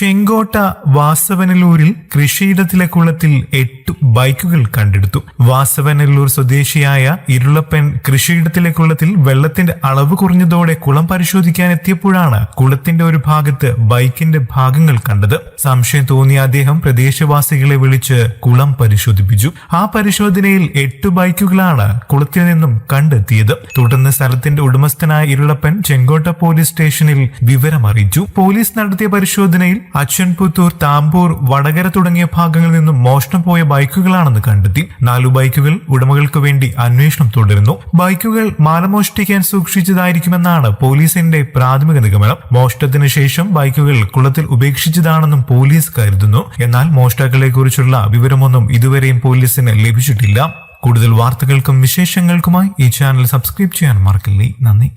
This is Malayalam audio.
ചെങ്കോട്ട വാസവനല്ലൂരിൽ കൃഷിയിടത്തിലെ കുളത്തിൽ എട്ട് ബൈക്കുകൾ കണ്ടെടുത്തു. വാസവനല്ലൂർ സ്വദേശിയായ ഇരുളപ്പൻ കൃഷിയിടത്തിലെ കുളത്തിൽ വെള്ളത്തിന്റെ അളവ് കുറഞ്ഞതോടെ കുളം പരിശോധിക്കാൻ എത്തിയപ്പോഴാണ് കുളത്തിന്റെ ഒരു ഭാഗത്ത് ബൈക്കിന്റെ ഭാഗങ്ങൾ കണ്ടത്. സംശയം തോന്നിയ അദ്ദേഹം പ്രദേശവാസികളെ വിളിച്ച് കുളം പരിശോധിപ്പിച്ചു. ആ പരിശോധനയിൽ എട്ട് ബൈക്കുകളാണ് കുളത്തിൽ നിന്നും കണ്ടെത്തിയത്. തുടർന്ന് സ്ഥലത്തിന്റെ ഉടമസ്ഥനായ ഇരുളപ്പൻ ചെങ്കോട്ട പോലീസ് സ്റ്റേഷനിൽ വിവരമറിയിച്ചു. പോലീസ് നടത്തിയ പരിശോധനയിൽ അച്ഛൻപുത്തൂർ താമ്പൂർ വടകര തുടങ്ങിയ ഭാഗങ്ങളിൽ നിന്നും മോഷണം പോയ ബൈക്കുകളാണെന്ന് കണ്ടെത്തി. നാലു ബൈക്കുകൾ ഉടമകൾക്ക് വേണ്ടി അന്വേഷണം തുടരുന്നു. ബൈക്കുകൾ മാലമോഷ്ടിക്കാൻ സൂക്ഷിച്ചതായിരിക്കുമെന്നാണ് പോലീസിന്റെ പ്രാഥമിക നിഗമനം. മോഷ്ടത്തിന് ശേഷം ബൈക്കുകൾ കുളത്തിൽ ഉപേക്ഷിച്ചതാണെന്നും പോലീസ് കരുതുന്നു. എന്നാൽ മോഷ്ടാക്കളെ കുറിച്ചുള്ള വിവരമൊന്നും ഇതുവരെയും പോലീസിന് ലഭിച്ചിട്ടില്ല. കൂടുതൽ വാർത്തകൾക്കും വിശേഷങ്ങൾക്കുമായി ഈ ചാനൽ സബ്സ്ക്രൈബ് ചെയ്യാൻ മറക്കില്ലേ. നന്ദി.